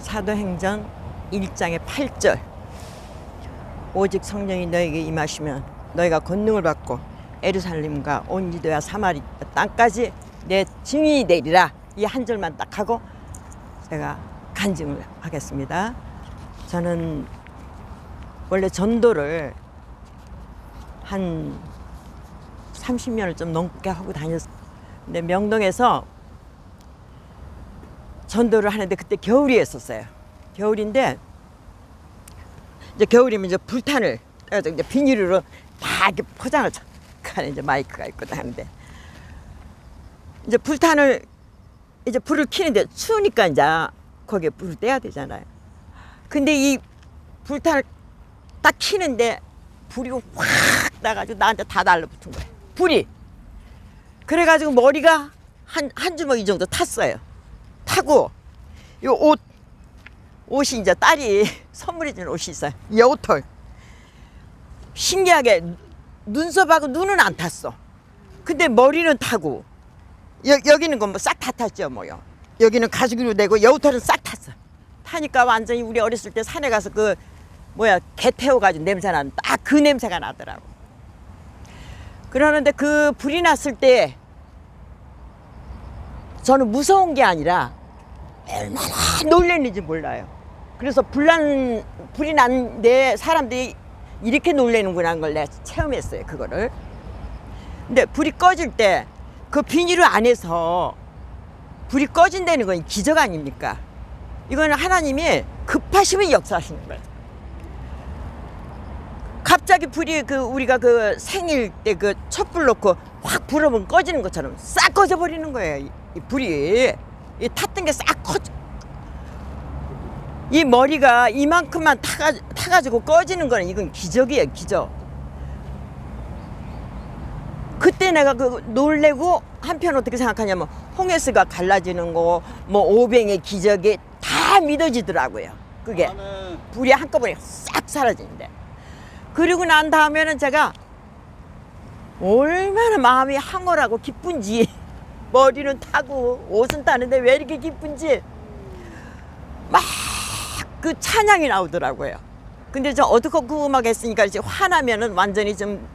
사도행전 1장의 8절 오직 성령이 너에게 임하시면 너희가 권능을 받고 에루살렘과 온 유대와 사마리 땅까지 내 증인이 되리라 이 한 절만 딱 하고 제가 간증을 하겠습니다. 저는 원래 전도를 한 30년을 좀 넘게 하고 다녔어요. 근데 명동에서 전도를 하는데 그때 겨울이었었어요. 겨울인데 이제 겨울이면 이제 불탄을 이제 비닐으로 다 이렇게 포장을 하는 이제 마이크가 있고 하는데 이제 불탄을 이제 불을 켜는데 추우니까 이제 거기에 불을 떼야 되잖아요. 근데 이 불탄을 딱 켜는데 불이 확 나가지고 나한테 다 달라붙은 거예요. 불이. 그래가지고 머리가 한, 한 주먹 이 정도 탔어요. 타고 요 옷, 옷이 이제 딸이 선물해 준 옷이 있어요. 여우털. 신기하게 눈썹하고 눈은 안 탔어. 근데 머리는 타고 여, 여기는 건 뭐 싹 다 탔죠 뭐요. 여기는 가죽으로 되고 여우털은 싹 탔어. 타니까 완전히 우리 어렸을 때 산에 가서 그 뭐야 개 태워가지고 냄새 나는 딱 그 냄새가 나더라고. 그러는데 그 불이 났을 때 저는 무서운 게 아니라 얼마나 놀랬는지 몰라요. 그래서 불난 불이 난데 사람들이 이렇게 놀래는구나 하는 걸 내가 체험했어요. 그거를. 근데 불이 꺼질 때 그 비닐 안에서 불이 꺼진다는 건 기적 아닙니까? 이거는 하나님이 급하시면 역사하시는 거예요. 갑자기 불이 그 우리가 그 생일 때 그 촛불 놓고 확 불으면 꺼지는 것처럼 싹 꺼져 버리는 거예요. 이, 이 불이 이 탔던 게싹 꺼져. 이 머리가 이만큼만 타가, 타가지고 꺼지는 거는 이건 기적이에요, 기적. 그때 내가 그 놀래고 한편 어떻게 생각하냐면 홍해스가 갈라지는 거, 뭐 오병의 기적이 다 믿어지더라고요. 그게 나는 불이 한꺼번에 싹 사라지는데. 그리고 난 다음에는 제가 얼마나 마음이 황홀하고 기쁜지 머리는 타고 옷은 타는데 왜 이렇게 기쁜지 막 그 찬양이 나오더라고요. 근데 저 어두컴컴 음악 했으니까 이제 화나면은 완전히 좀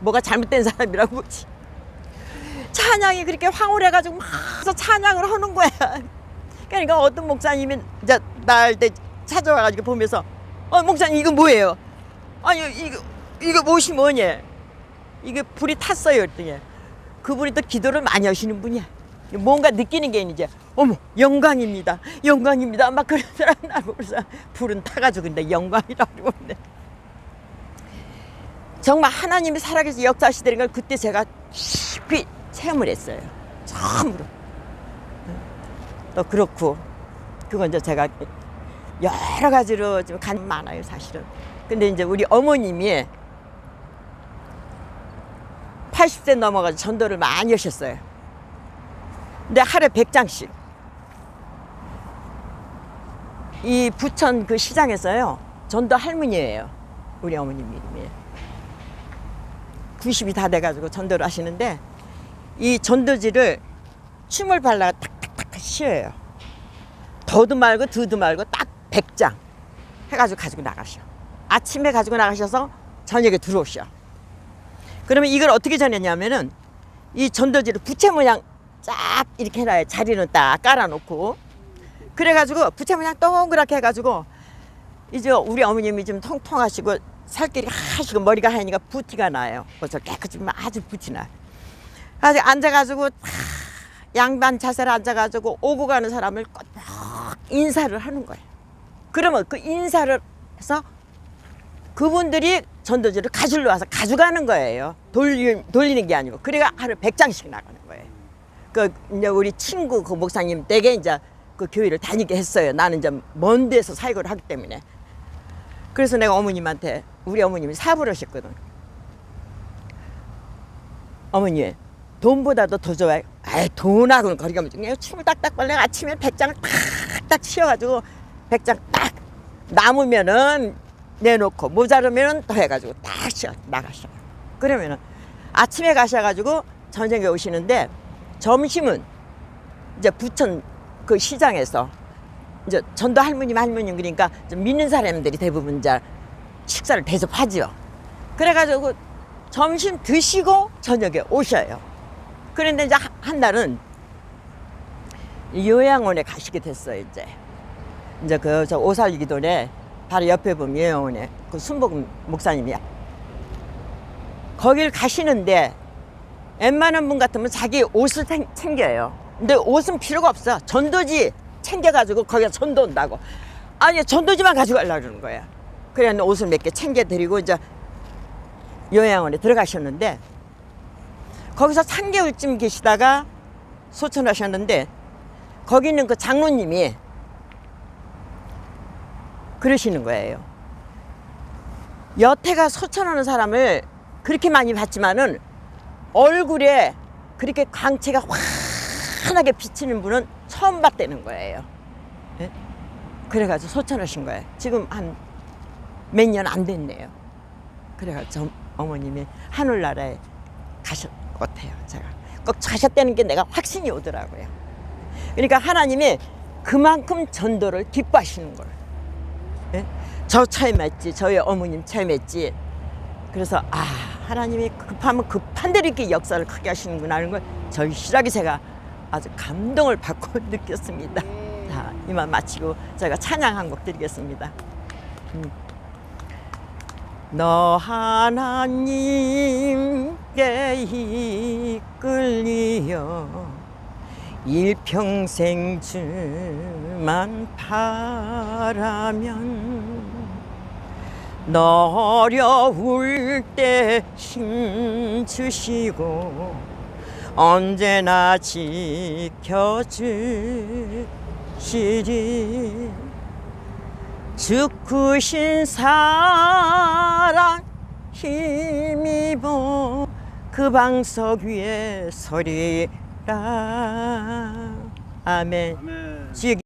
뭐가 잘못된 사람이라고 보지. 찬양이 그렇게 황홀해가지고 막 찬양을 하는 거야. 그러니까 어떤 목사님이 이제 날때 찾아와가지고 보면서 어 목사님 이거 뭐예요? 아니 이거 이거 무엇이 뭐냐? 이게 불이 탔어요 그랬더니 그분이 또 기도를 많이 하시는 분이야. 뭔가 느끼는 게 이제 어머 영광입니다, 영광입니다 막 그러더라고 그래서 불은 타가지고 근데 영광이라고 그러는데 정말 하나님이 살아계셔 역사하시다는 걸 그때 제가 깊이 체험을 했어요. 처음으로. 또 그렇고 그건 이제 제가 여러 가지로 좀간 많아요 사실은. 근데 이제 우리 어머님이 80세 넘어가서 전도를 많이 하셨어요. 근데 하루에 100장씩. 이 부천 그 시장에서요. 전도 할머니예요. 우리 어머님 이름이. 90이 다 돼가지고 전도를 하시는데 이 전도지를 춤을 발라가 탁탁탁 씌어요. 더도 말고 드도 말고 딱 100장 해가지고 가지고 나가셔. 아침에 가지고 나가셔서 저녁에 들어오셔. 그러면 이걸 어떻게 전했냐면은 이 전도지를 부채 모양 쫙 이렇게 해놔요. 자리는 딱 깔아놓고. 그래가지고 부채 모양 동그랗게 해가지고 이제 우리 어머님이 좀 통통하시고 살길이 하시고 머리가 하얘니까 부티가 나요. 그래서 깨끗이 아주 부티 나. 아직 앉아가지고 탁 양반 자세로 앉아가지고 오고 가는 사람을 꼭 인사를 하는 거예요. 그러면 그 인사를 해서 그분들이 전도지를 가지러 와서 가져가는 거예요. 돌리, 돌리는 게 아니고. 그래가 하루 100장씩 나가는 거예요. 그 이제 우리 친구 그 목사님 댁에 이제 그 교회를 다니게 했어요. 나는 이제 먼 데서 사역을 하기 때문에. 그래서 내가 어머님한테 우리 어머님이 사부를 하셨거든. 어머니 돈보다도 더 좋아요. 아이 돈하고는 거리가 멀지. 그냥 춤을 딱딱 벌려 아침에 백장을 탁딱 치워가지고 백장 딱 남으면은 내놓고 모자르면은 더 해가지고 딱 치워 나가셔. 그러면은 아침에 가셔가지고 저녁에 오시는데 점심은 이제 부천 그 시장에서 이제 전도 할머님 할머님 그러니까 좀 믿는 사람들이 대부분 이제 식사를 대접하죠. 그래가지고 점심 드시고 저녁에 오셔요. 그런데 이제 한- 한 날은 요양원에 가시게 됐어요 이제. 이제 그 저 오살기도에 바로 옆에 보면 요양원에 그 순복음 목사님이야. 거길 가시는데 웬만한 분 같으면 자기 옷을 챙- 챙겨요. 근데 옷은 필요가 없어. 전도지 챙겨가지고 거기가 전도 온다고. 아니 전도지만 가지고 가려고 그러는 거야. 그래 옷을 몇 개 챙겨드리고 이제 요양원에 들어가셨는데 거기서 3개월쯤 계시다가 소천하셨는데 거기 있는 그 장로님이 그러시는 거예요. 여태가 소천하는 사람을 그렇게 많이 봤지만은 얼굴에 그렇게 광채가 환하게 비치는 분은 처음 봤다는 거예요. 예? 그래가지고 소천하신 거예요. 지금 한 몇 년 안 됐네요. 그래가지고 저 어머님이 하늘나라에 가셨 것 같아요. 제가 꼭 가셨다는 게 내가 확신이 오더라고요. 그러니까 하나님이 그만큼 전도를 기뻐하시는 거예요. 예? 저 차임했지, 저희 어머님 차임했지. 그래서 아 하나님이 급하면 급한 대로 이렇게 역사를 크게 하시는구나 하는 걸 절실하게 제가 아주 감동을 받고 느꼈습니다. 자 이만 마치고 제가 찬양 한 곡 드리겠습니다. 음. 너 하나님께 이끌리어 일평생 주만 바라면 너 어려울 때 힘 주시고 언제나 지켜주시리. 주 크신 사랑 힘입어 그 방석 위에 서리라. 아멘. 아멘.